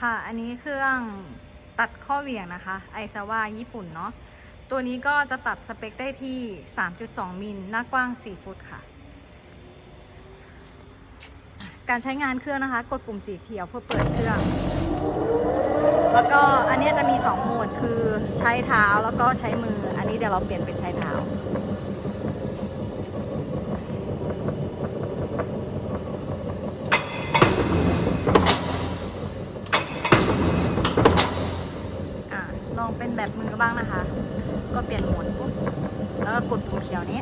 ค่ะ อันนี้เครื่องตัดข้อเหวี่ยงนะคะไอซาวาญี่ปุ่นเนาะ ตัวนี้ก็จะตัดสเปคได้ที่ 3.2 มิล หน้ากว้าง 4 ฟุตค่ะ การใช้งานเครื่องนะคะ กดปุ่มสีเขียวเพื่อเปิดเครื่อง แล้วก็อันนี้จะมี 2 โหมดคือใช้เท้าแล้วก็ใช้มือ อันนี้เดี๋ยวเราเปลี่ยนเป็นใช้เท้า อะ ลองเป็นแบบมือบ้างนะคะ ก็เปลี่ยนโหมดปุ๊บแล้วก็กดปุ่มเขียวนี้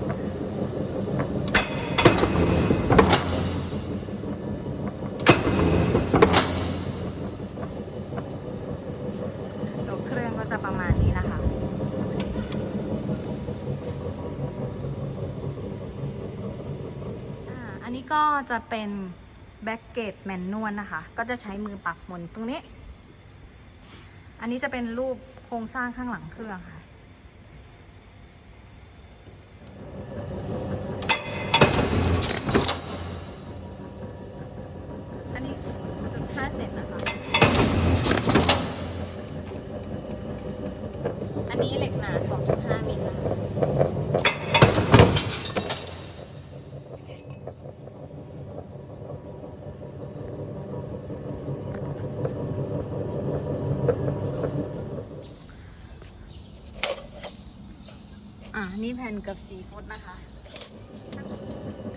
ตัวเครื่องก็จะประมาณนี้นะคะอันนี้ก็จะเป็นแบ็กเกตแมนนวลนะคะ ก็จะใช้มือปรับหมุนตรงนี้ อันนี้จะเป็นรูป รงสร้างข้างหลังเครื่องค่ะอันนี้จุดห้าเจ็ดนะคะอันนี้เหล็กหนา 2.5มิล นี่แผ่นกับ4ฟุตนะคะ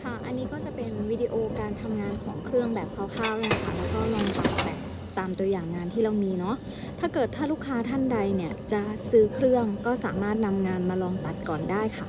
ค่ะ อันนี้ก็จะเป็นวิดีโอการทำงานของเครื่องแบบคร่าวๆเลยนะคะแล้วก็ลองตัดแบบตามตัวอย่างงานที่เรามีเนาะ ถ้าเกิดถ้าลูกค้าท่านใดเนี่ยจะซื้อเครื่องก็สามารถนำงานมาลองตัดก่อนได้ค่ะ